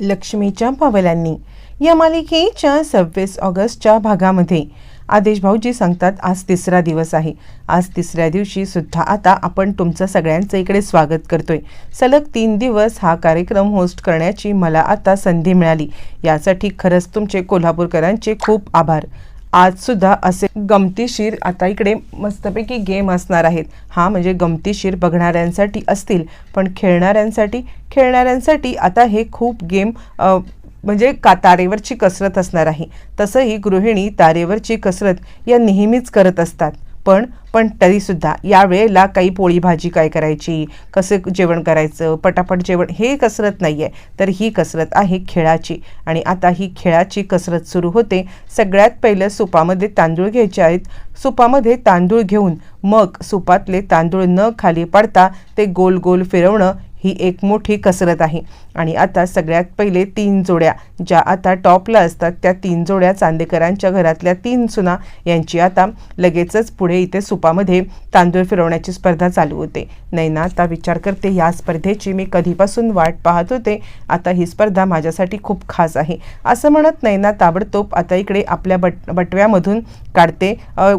लक्ष्मीच्या पावलांनी. या मालिकेच्या सव्वीस ऑगस्टच्या भागामध्ये आदेश भाऊजी सांगतात आज तिसरा दिवस आहे. आज तिसऱ्या दिवशी सुद्धा आता आपण तुमचं सगळ्यांचं इकडे स्वागत करतोय. सलग तीन दिवस हा कार्यक्रम होस्ट करण्याची मला आता संधी मिळाली. यासाठी खरंच तुमचे कोल्हापूरकरांचे खूप आभार. आज सुद्धा असे गमतीशीर आता इकडे मस्तपैकी गेम असणार आहेत. हा म्हणजे गमतीशीर बघणाऱ्यांसाठी असतील पण खेळणाऱ्यांसाठी खेळणाऱ्यांसाठी आता हे खूप गेम म्हणजे का तारेवरची कसरत असणार आहे. तसंही गृहिणी तारेवरची कसरत या नेहमीच करत असतात. पण पण तरीसुद्धा या वेळेला काही पोळी भाजी काय करायची? कसं जेवण करायचं? पटापट जेवण हे कसरत नाही आहे तर ही कसरत आहे खेळाची. आणि आता ही खेळाची कसरत सुरू होते. सगळ्यात पहिलं सुपामध्ये तांदूळ घ्यायचे आहेत. सुपामध्ये तांदूळ घेऊन मग सुपातले तांदूळ न खाली पडता ते गोल गोल फिरवणं ही एक मोठी कसरत आहे. आणि आता सगळ्यात पहिले तीन जोड्या ज्या आता टॉपला असतात त्या तीन जोड्या चांदेकरांच्या घरातल्या तीन सुना यांची आता लगेचच पुढे इथे सुपामध्ये तांदूळ फिरवण्याची स्पर्धा चालू होते. नैना आता विचार करते या स्पर्धेची मी कधीपासून वाट पाहत होते? आता ही स्पर्धा माझ्यासाठी खूप खास आहे. असं म्हणत नैना ताबडतोब आता इकडे आपल्या बट बटव्यामधून काढते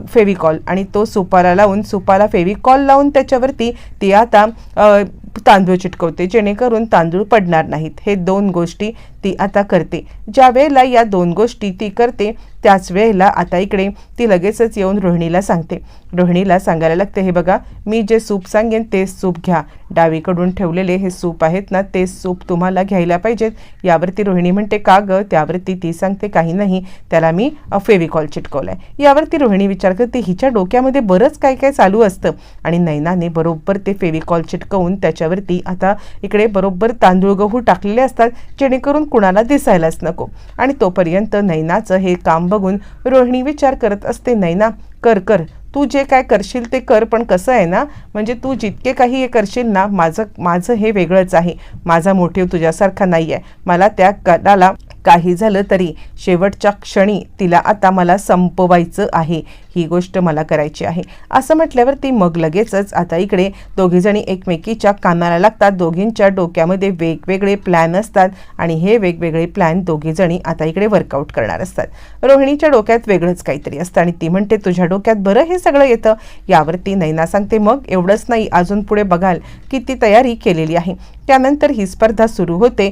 फेविकॉल. आणि तो सुपाला लावून सुपाला फेविकॉल लावून त्याच्यावरती ती आता तांदूळ चिटकवते जेणेकरून तांदूळ पडणार नाहीत. हे दोन गोष्टी ती आता करते. ज्या वेळेला या दोन गोष्टी ती करते त्याच वेळेला आता इकडे ती लगेचच येऊन रोहिणीला सांगते. रोहिणीला सांगायला लागते हे बघा मी जे सूप सांगेन तेच सूप घ्या. डावीकडून ठेवलेले हे सूप आहेत ना ते सूप तुम्हाला घ्यायला पाहिजेत. यावरती रोहिणी म्हणते का ग? त्यावरती ती सांगते काही नाही त्याला मी फेविकॉल फेविकॉल चिटकवलाय. यावरती रोहिणी विचार करते हिच्या डोक्यामध्ये बरंच काय काय चालू असतं. आणि नैनाने बरोबर ते फेविकॉल चिटकवून त्याच्यावरती आता इकडे बरोबर तांदूळ गहू टाकलेले असतात जेणेकरून कुणाला दिसायलाच नको. आणि तोपर्यंत नैनाचं हे काम बघून रोहिणी विचार करत असते नैना कर कर. तू जे काय करशील ते कर पण कसं आहे ना म्हणजे तू जितके काही हे करशील ना माझं माझं हे वेगळंच आहे. माझा मोटिव्ह तुझ्यासारखा नाही आहे मला त्या कदाला काही झालं तरी शेवटच्या क्षणी तिला आता मला संपवायचं आहे. ही गोष्ट मला करायची आहे. असं म्हटल्यावर ती मग लगेचच आता इकडे दोघीजणी एकमेकीच्या कानाला लागतात. दोघींच्या डोक्यामध्ये वेगवेगळे प्लॅन असतात आणि हे वेगवेगळे प्लॅन दोघीजणी आता इकडे वर्कआउट करणार असतात. रोहिणीच्या डोक्यात वेगळंच काहीतरी असतं आणि ती म्हणते तुझ्या डोक्यात बरं हे सगळं येतं यावरती नैना सांगते मग एवढंच नाही अजून पुढे बघाल की ती तयारी केलेली आहे त्यानंतर ही स्पर्धा सुरू होते.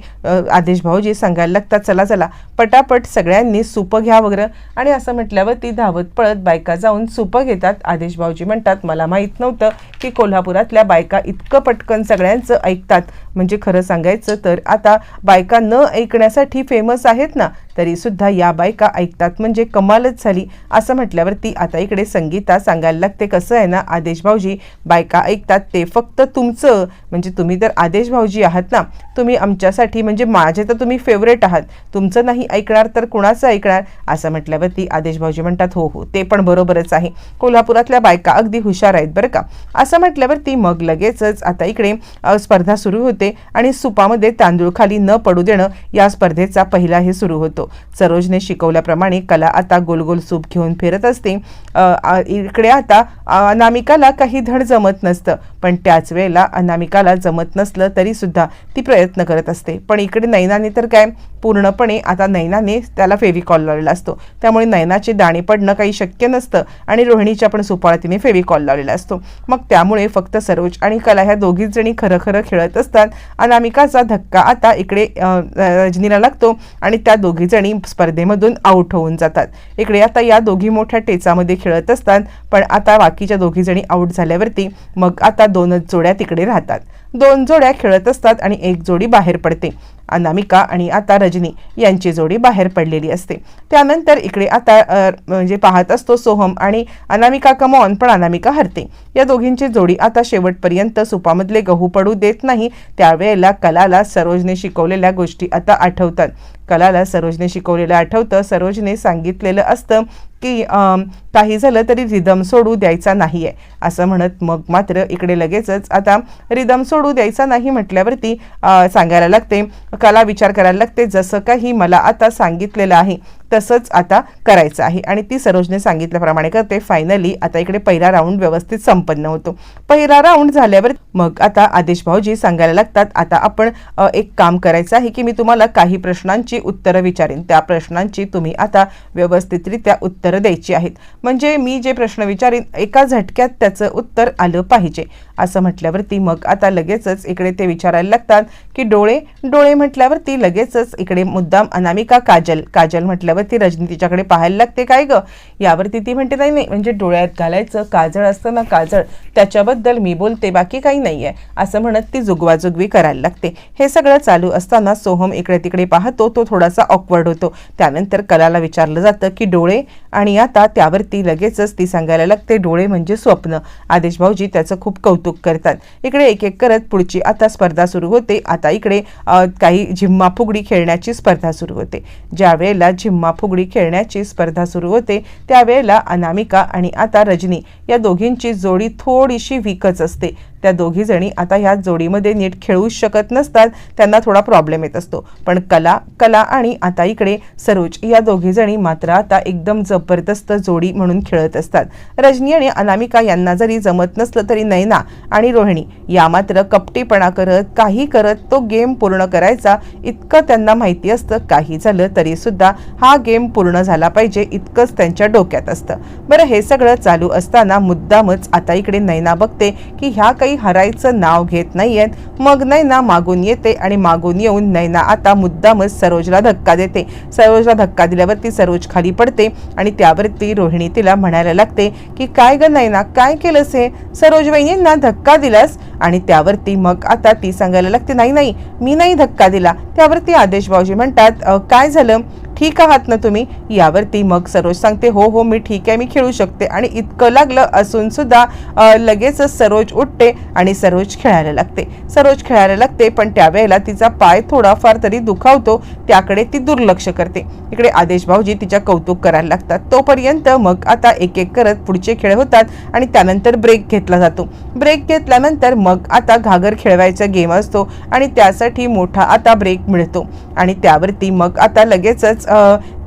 आदेश भाऊजी सांगायला लागतात चला चला पटापट सगळ्यांनी सुपं घ्या वगैरे आणि असं म्हटल्यावर ती धावत पळत बायका जाऊन सुपं घेतात आदेश भाऊजी म्हणतात मला माहीत नव्हतं की कोल्हापुरातल्या बायका इतकं पटकन सगळ्यांचं ऐकतात. म्हणजे खरं सांगायचं तर आता बायका न ऐकण्यासाठी फेमस आहेत ना तरीसुद्धा या बायका ऐकतात. म्हणजे कमालच झाली. असं म्हटल्यावर ती आता इकडे संगीता सांगायला लागते कसं आहे ना आदेश भाऊजी बायका ऐकतात ते फक्त तुमचं. म्हणजे तुम्ही तर आदेश भाऊजी आहात ना तुम्ही आमच्यासाठी म्हणजे माझे तर तुम्ही फेवरेट आहात. तुमचं नाही ऐकणार तर कुणाचं ऐकणार? असं म्हटल्यावर ती आदेश भाऊजी म्हणतात हो हो ते पण बरोबरच आहे. कोल्हापुरातल्या बायका अगदी हुशार आहेत बरं का. असं म्हटल्यावर ती मग लगेचच आता इकडे स्पर्धा सुरू होते आणि सुपामध्ये तांदूळ खाली न पडू देणं या स्पर्धेचा पहिला हे सुरू होतो. सरोजने शिकवल्याप्रमाणे कला आता गोल गोल सूप घेऊन फिरत असते. इकडे आता अनामिकाला काही धड जमत नसतं. पण त्याच वेळेला अनामिकाला जमत नसलं तरीसुद्धा ती प्रयत्न करत असते. पण इकडे नैनाने तर काय पूर्णपणे आता नैनाने त्याला फेविकॉल लावलेला असतो. त्यामुळे नैनाचे दाणे पडणं काही शक्य नसतं आणि रोहिणीच्या पण सुपाळतीने फेविकॉल लावलेला असतो. मग त्यामुळे फक्त सरोज आणि कला ह्या दोघीच जणी खरं खरं खेळत असतात. अनामिकाचा धक्का आता इकडे रजनीला लागतो आणि त्या दोघी जणी स्पर्धेमधून आऊट होऊन जातात. इकडे आता या दोघी मोठ्या टेचामध्ये खेळत असतात. पण आता बाकीच्या दोघी जणी झाल्यावरती मग आता दोनच जोड्या तिकडे राहतात. दोन जोड्या खेळत असतात आणि एक जोडी बाहेर पडते. अनामिका आणि आता रजनी यांची जोडी बाहेर पडलेली असते. त्यानंतर इकडे आता म्हणजे पाहत असतो सोहम आणि अनामिका कमॉन पण अनामिका हरते. या दोघींची जोडी आता शेवटपर्यंत सुपामधले गहू पडू देत नाही. त्यावेळेला कलाला सरोजने शिकवलेल्या गोष्टी आता आठवतात. कलाला सरोजने शिकवलेलं आठवतं. सरोजने सांगितलेलं असतं की काही झालं तरी रिदम सोडू द्यायचा नाही आहे असं म्हणत मग मात्र इकडे लगेचच आता रिदम सोडू द्यायचा नाही म्हटल्यावरती सांगायला लागते कला विचार करायला लागते जसं काही मला आता सांगितलेलं आहे. तसंच आता करायचं आहे. आणि ती सरोजने सांगितल्याप्रमाणे करते. फायनली आता इकडे पहिला राऊंड व्यवस्थित संपन्न होतो. पहिला राऊंड झाल्यावर मग आता आदेश भाऊजी सांगायला लागतात आता आपण एक काम करायचं आहे की मी तुम्हाला काही प्रश्नांची उत्तरं विचारेन. त्या प्रश्नांची तुम्ही आता व्यवस्थितरित्या उत्तरं द्यायची आहेत. म्हणजे मी जे प्रश्न विचारेन एका झटक्यात त्याचं उत्तर आलं पाहिजे. असं म्हटल्यावरती मग आता लगेचच इकडे ते विचारायला लागतात की डोळे डोळे म्हटल्यावरती लगेचच इकडे मुद्दाम अनामिका काजल काजल म्हटल्यावरती रजनी तिच्याकडे पाहायला लागते. काय ग? यावरती ती म्हणते नाही नाही म्हणजे डोळ्यात घालायचं काजळ असतं ना काजळ त्याच्याबद्दल मी बोलते बाकी काही नाही आहे असं म्हणत ती जुगवाजुगवी करायला लागते. हे सगळं चालू असताना सोहम इकडे तिकडे पाहतो तो थोडासा ऑकवर्ड होतो. त्यानंतर कलाला विचारलं जातं की डोळे? आणि आता त्यावरती लगेचच ती सांगायला लागते डोळे म्हणजे स्वप्न. आदेश भाऊजी त्याचं खूप कौतुक करतात. इकडे एक एक करत पुढची आता स्पर्धा सुरू होते. आता इकडे काही झिम्मा फुगडी खेळण्याची स्पर्धा सुरू होते. ज्या वेळेला झिम्मा फुगडी खेळण्याची स्पर्धा सुरू होते त्यावेळेला अनामिका आणि आता रजनी या दोघींची जोडी थोडीशी विकच असते. त्या दोघीजणी आता ह्या जोडीमध्ये नीट खेळूच शकत नसतात त्यांना थोडा प्रॉब्लेम येत असतो. पण कला कला आणि आता इकडे सरोज या दोघीजणी मात्र आता एकदम जबरदस्त जोडी म्हणून खेळत असतात. रजनी आणि अनामिका यांना जरी जमत नसलं तरी नैना आणि रोहिणी या मात्र कपटीपणा करत काही करत तो गेम पूर्ण करायचा. इतकं त्यांना माहिती असतं काही झालं तरी सुद्धा हा गेम पूर्ण झाला पाहिजे इतकंच त्यांच्या डोक्यात असतं. बरं हे सगळं चालू असताना मुद्दामच आता इकडे नैना बघते की ह्या काही हरायचं नाव घेत नाहीयेत. मग नैना मागून येते आणि मागून येऊन नैना आता मुद्दामच सरोजला धक्का देते. सरोजला धक्का दिल्यावरती सरोज खाली पडते आणि त्यावरती रोहिणी तिला म्हणायला लागते की काय ग नैना काय केलंस हे? सरोज वहिनींना धक्का दिलास? आणि त्यावरती मग आता ती सांगायला लागते नाही नाही मी नाही धक्का दिला. त्यावरती आदेश भाऊजी म्हणतात काय झालं? ठीक आहात ना तुम्ही? यावरती मग सरोज सांगते हो हो मी ठीक आहे मी खेळू शकते. आणि इतकं लागलं असून सुद्धा लगेचच सरोज उठते आणि सरोज खेळायला लागते. सरोज खेळायला लागते पण त्यावेळेला तिचा पाय थोडाफार तरी दुखावतो त्याकडे ती दुर्लक्ष करते. इकडे आदेश भाऊजी तिच्या कौतुक करायला लागतात. तोपर्यंत मग आता एक एक करत पुढचे खेळ होतात आणि त्यानंतर ब्रेक घेतला जातो. ब्रेक घेतल्यानंतर मग आता घागर खेळवायचा गेम असतो आणि त्यासाठी मोठा आता ब्रेक मिळतो. आणि त्यावरती मग आता लगेचच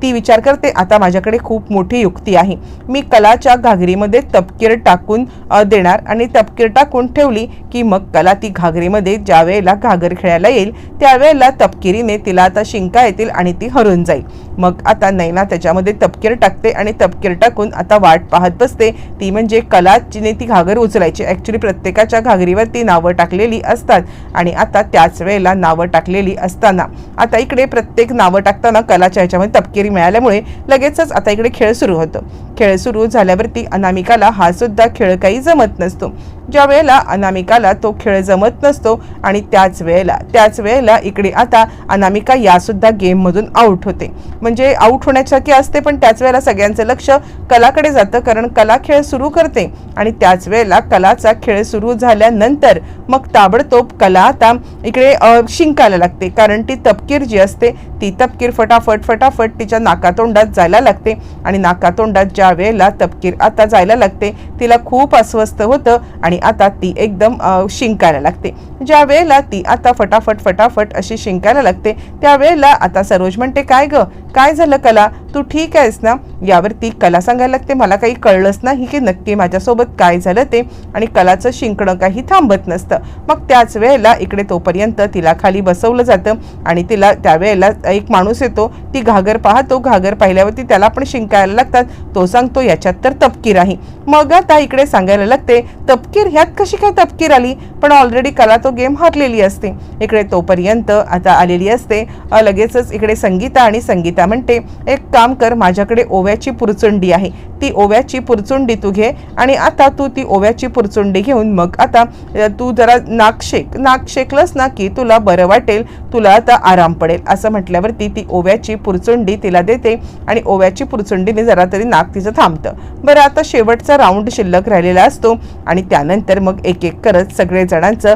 ती विचार करते आता माझ्याकडे खूप मोठी युक्ती आहे. मी कलाच्या घागरीमध्ये तपकीर टाकून देणार आणि तपकीर टाकून ठेवली की मग कला ती घागरीमध्ये ज्या वेळेला घागर खेळायला येईल त्यावेळेला तपकिरीने तिला आता शिंका येतील आणि ती हरून जाईल. मग आता नैना त्याच्यामध्ये तपकीर टाकते आणि तपकीर टाकून आता वाट पाहत बसते. ती म्हणजे कलाचीने ती घागर उचलायची. ॲक्च्युली प्रत्येकाच्या घागरीवरती नावं टाकलेली असतात आणि आता त्याच वेळेला नावं टाकलेली असताना आता इकडे प्रत्येक नावं टाकताना कलाच्या ह्याच्यामध्ये तपकिरी मिळाल्यामुळे लगेचच आता इकडे खेळ सुरू होतो. खेळ सुरू झाल्यावरती अनामिकाला हा सुद्धा खेळ काही जमत नसतो. ज्या वेळेला अनामिकाला तो खेळ जमत नसतो आणि त्याच वेळेला त्याच वेळेला इकडे आता अनामिका या सुद्धा गेममधून आऊट होते. म्हणजे आऊट होण्यासारखी असते पण त्याच वेळेला सगळ्यांचं लक्ष कलाकडे जातं कारण कला खेळ सुरू करते. आणि त्याच वेळेला कलाचा खेळ सुरू झाल्यानंतर मग ताबडतोब कला आता इकडे शिंकायला लागते. कारण ती तपकीर जी असते ती तपकीर फटाफट फटाफट तिच्या नाकातोंडात जायला लागते. आणि नाकातोंडात ज्या वेळेला तपकीर आता जायला लागते तिला खूप अस्वस्थ होतं आणि आता ती एकदम शिंकायला लागते. ज्या वेळेला ती आता फटाफट फटाफट अशी शिंकायला लागते त्यावेळेला आता सरोज म्हणते काय ग? काय झालं कला? तू ठीक आहेस ना? यावरती कला सांगायला लागते मला काही कळलंच नाही की नक्की माझ्यासोबत काय झालं ते. आणि कलाचं शिंकणं काही थांबत नसतं. मग त्याच वेळेला इकडे तोपर्यंत तिला खाली बसवलं जातं आणि तिला त्यावेळेला एक माणूस येतो ती घागर पाहत तो घागर पाहिल्यावरती त्याला पण शिंकायला लागतात. तो सांगतो याच्यात तर तपकीर आहे. मग आता इकडे सांगायला लागते तपकीर? ह्यात कशी काय तपकीर आली? पण ऑलरेडी कला तो गेम हरलेली असते. इकडे तोपर्यंत आता आलेली असते. लगेचच इकडे संगीता आणि संगीता म्हणते एक काम कर माझ्याकडे ओव्याची पुरचुंडी आहे. ती ओव्याची पुरचुंडी तू घे आणि आता तू ती ओव्याची पुरचुंडी घेऊन मग आता तू जरा नाक शेक नाक शेकलंस ना की तुला बरं वाटेल तुला आता आराम पडेल. असं म्हटल्यावरती ती ओव्याची पुरचुंडी तिला देते आणि ओव्याची पुरचुंडीने जरा तरी नाक तिचं थांबतं. बरं आता शेवटचा राऊंड शिल्लक राहिलेला असतो आणि त्यानंतर मग एक एक करत सगळे जणांचं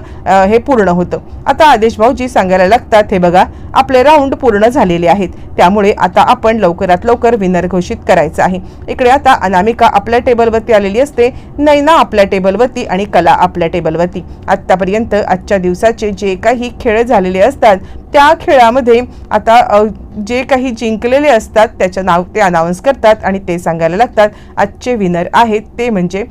हे पूर्ण होतं. आता आदेश भाऊजी सांगायला लागतात हे बघा आपले राऊंड पूर्ण झालेले आहेत. त्यामुळे आता आपण लवकरात लवकर विनर घोषित करायचं आहे. इकडे आता अनामिका आपल्या टेबलवरती आलेली असते नैना आपल्या टेबलवरती आणि कला आपल्या टेबलवरती. आत्तापर्यंत आजच्या दिवसाचे जे काही खेळ झालेले असतात त्या खेळामध्ये आता जे काही जिंकलेले असतात त्याचं नाव ते अनाऊन्स करतात आणि ते सांगायला लागतात आजचे विनर आहेत ते म्हणजे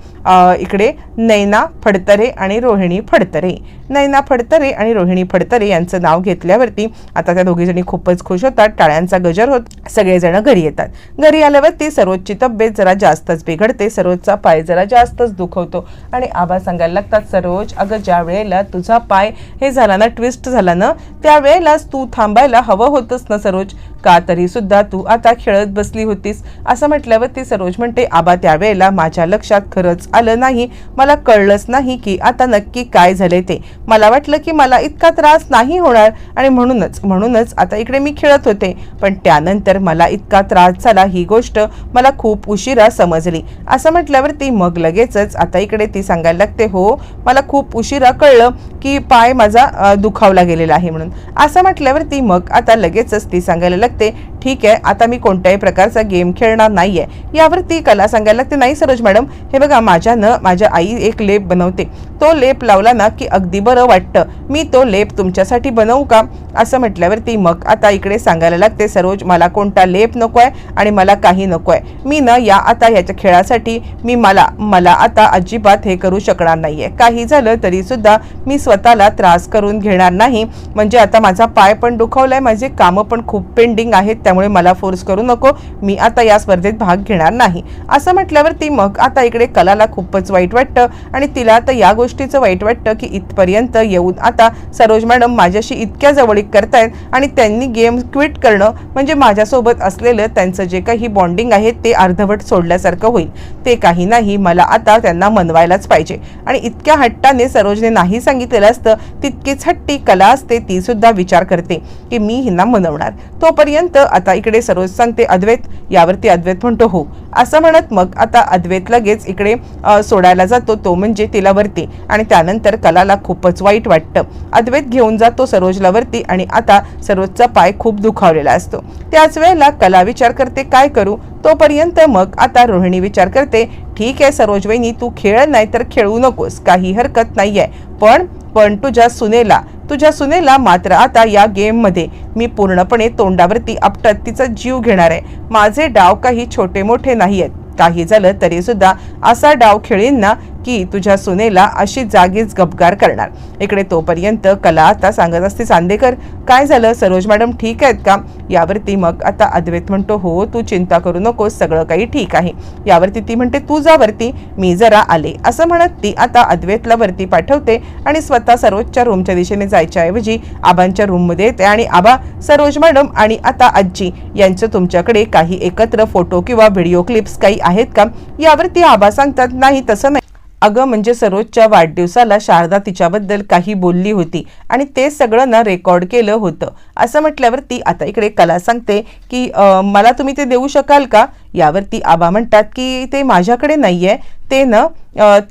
इकडे नैना फडतरे आणि रोहिणी फडतरे. नैना फडतरे आणि रोहिणी फडतरे यांचं नाव घेतल्यावरती आता त्या दोघीजणी खूपच खुश होतात टाळ्यांचा गजर होत सगळेजण घरी येतात. घरी आल्यावरती सरोजची तब्येत जरा जास्तच बिघडते सरोजचा पाय जरा जास्तच दुखवतो आणि आबा सांगायला लागतात सरोज अगं ज्या वेळेला तुझा पाय हे झाला ना ट्विस्ट झाला ना त्यावेळेला त्यावेळेलाच तू थांबायला हवं होतंस ना सरोज? का तरी सुद्धा तू आता खेळत बसली होतीस? असं म्हटल्यावर ती सरोज म्हणते आबा त्यावेळेला माझ्या लक्षात खरंच आलं नाही. मला कळलंच नाही की आता नक्की काय झाले ते. मला वाटलं की मला इतका त्रास नाही होणार. आणि म्हणूनच म्हणूनच आता इकडे मी खेळत होते. पण त्यानंतर मला इतका त्रास झाला ही गोष्ट मला खूप उशिरा समजली. असं म्हटल्यावर ती मग लगेचच आता इकडे ती सांगायला लागते हो मला खूप उशिरा कळलं की पाय माझा दुखावला गेलेला आहे म्हणून. असं म्हटल्यावर ती मग आता लगेचच ती सांगायला लागते ठीक आहे आता मी कोणत्याही प्रकारचा गेम खेळणार नाहीये. यावर ती कला सांगायला लागते. नाही सरोज मॅडम हे बघा माझ्यानं माझ्या आई एक लेप बनवते. तो लेप लावला ना की अगदी बरं वाटतं. मी तो लेप तुमच्यासाठी बनवू का? असं म्हटल्यावर ती मग आता इकडे सांगायला लागते सरोज मला कोणता लेप नको आहे आणि मला काही नको आहे मी ना या आता याच्या खेळासाठी मी मला मला आता अजिबात हे करू शकणार नाही आहे काही झालं तरीसुद्धा मी स्वतःला त्रास करून घेणार नाही. म्हणजे आता माझा पाय पण दुखवलाय माझे कामं पण खूप पेंडिंग आहेत त्यामुळे मला फोर्स करू नको. मी आता या स्पर्धेत भाग घेणार नाही. असं म्हटल्यावर ती मग आता इकडे कलाला खूपच वाईट वाटतं. आणि तिला आता या गोष्टीचं वाईट वाटतं की इथपर्यंत येऊन आता सरोज मॅडम माझ्याशी इतक्या जवळीक करतायत आणि त्यांनी गेम क्विट करणं म्हणजे माझ्यासोबत असलेलं त्यांचं जे काही बॉन्डिंग आहे ते अर्धवट सोडल्यासारखं होईल. ते काही नाही मला आता त्यांना मनवायलाच पाहिजे. आणि इतक्या हट्टाने सरोजने नाही सांगितलेलं असतं तितकीच हट्टी कला असते ती सुद्धा विचार करते की मी हिंना मनवणार. तोपर्यंत आता इकडे सरोज सांगते अद्वैत यावरती अद्वैत म्हणतो हो. असं म्हणत मग आता अद्वैत लगेच इकडे सोडायला जातो तो म्हणजे तिला वरती आणि त्यानंतर कलाला खूपच वाईट वाटतं. अद्वैत घेऊन जातो सरोजला वरती आणि आता सरोजचा पाय खूप दुखावलेला असतो. त्याच वेळेला कला विचार करते काय करू? तोपर्यंत मग आता रोहिणी विचार करते ठीक आहे सरोज वहिनी तू खेळ नाही तर खेळू नकोस. काही हरकत नाही आहे पण पण तुझ्या सुनेला तुझ्या सुनेला मात्र आता या गेममध्ये मी पूर्णपणे तोंडावरती आपटत तिचा जीव घेणार आहे. माझे डाव काही छोटे मोठे नाही आहेत काही झालं तरी सुद्धा असा डाव खेळींना की तुझ्या सुनेला अशी जागीच गपगार करणार. इकडे तोपर्यंत कला आता सांगत असते चांदेकर काय झालं? सरोज मॅडम ठीक आहेत का? यावरती मग आता अद्वैत म्हणतो हो तू चिंता करू नकोस सगळं काही ठीक आहे. यावरती ती म्हणते तू जा वरती मी जरा आले. असं म्हणत ती आता अद्वैतला वरती पाठवते आणि स्वतः सरोजच्या रूमच्या दिशेने जायच्या ऐवजी आबांच्या रूममध्ये येते आणि आबा सरोज मॅडम आणि आता आजी यांचं तुमच्याकडे काही एकत्र फोटो किंवा व्हिडिओ क्लिप्स काही आहेत का? यावरती आबा सांगतात नाही तसं नाही. अगं म्हणजे सरोजच्या वाढदिवसाला शारदा तिच्याबद्दल काही बोलली होती आणि ते सगळं ना रेकॉर्ड केलं होतं. असं म्हटल्यावर ती आता इकडे कला सांगते की मला तुम्ही ते देऊ शकाल का? यावरती आबा म्हणतात की ते माझ्याकडे नाही आहे ते न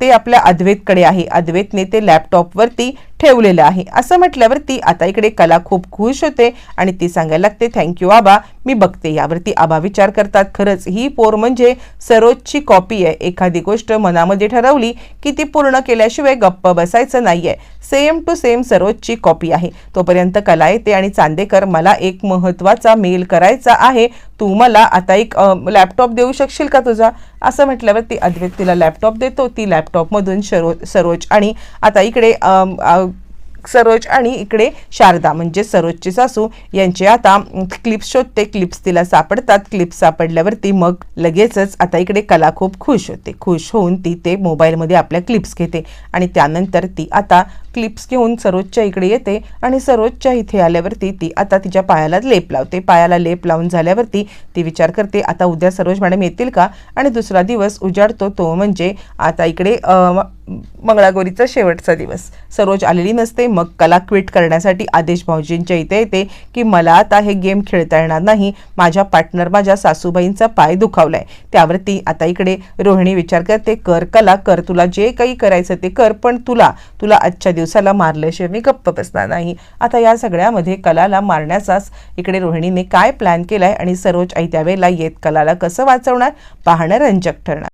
ते आपल्या अद्वैतकडे आहे. अद्वैतने ते लॅपटॉपवरती ठेवलेलं आहे. असं म्हटल्यावर ती आता इकडे कला खूप खुश होते आणि ती सांगायला लागते थँक्यू आबा. मी बघते. यावरती आबा विचार करतात. खरंच ही पोर म्हणजे सरोजची कॉपी आहे. एखादी गोष्ट मनामध्ये ठरवली की ती पूर्ण केल्याशिवाय गप्प बसायचं नाही आहे सेम टू सेम सरोजची कॉपी आहे. तोपर्यंत कला येते आणि चांदेकर मला एक महत्त्वाचा मेल करायचा आहे. तू मला आता एक लॅपटॉप देऊ शकशील का तुझा? असं म्हटल्यावर ती अद्वैत तिला लॅपटॉप देतो. ती लॅपटॉपमधून शरो सरोज आणि आता इकडे सरोज आणि इकडे शारदा म्हणजे सरोजची सासू यांचे आता क्लिप्स शोधते. क्लिप्स तिला सापडतात. क्लिप्स सापडल्यावरती मग लगेचच आता इकडे कला खूप खुश होते. खुश होऊन ती ते मोबाईलमध्ये आपल्या क्लिप्स घेते आणि त्यानंतर ती आता क्लिप्स घेऊन सरोजच्या इकडे येते आणि सरोजच्या इथे आल्यावरती ती आता तिच्या पायाला लेप लावते. पायाला लेप लावून झाल्यावरती ती विचार करते आता उद्या सरोज मॅडम येतील का? आणि दुसरा दिवस उजाडतो तो म्हणजे आता इकडे मंगळागौरीचा शेवटचा दिवस. सरोज आलेली नसते मग कला क्विट करण्यासाठी आदेश भाऊजींच्या इथे येते की मला आता हे गेम खेळता येणार नाही. माझ्या पार्टनर माझ्या सासूबाईंचा पाय दुखावलाय. त्यावरती आता इकडे रोहिणी विचार करते कर कला कर. तुला जे काही करायचं ते कर पण तुला तुला आजच्या दिवसाला मारल्याशिवाय मी गप्प बसणार नाही. आता या सगळ्यामध्ये कलाला मारण्याचाच इकडे रोहिणीने काय प्लॅन केलाय आणि सरोज आई त्यावेळेला येत कलाला कसं वाचवणार? पाहणं रंजक ठरणार.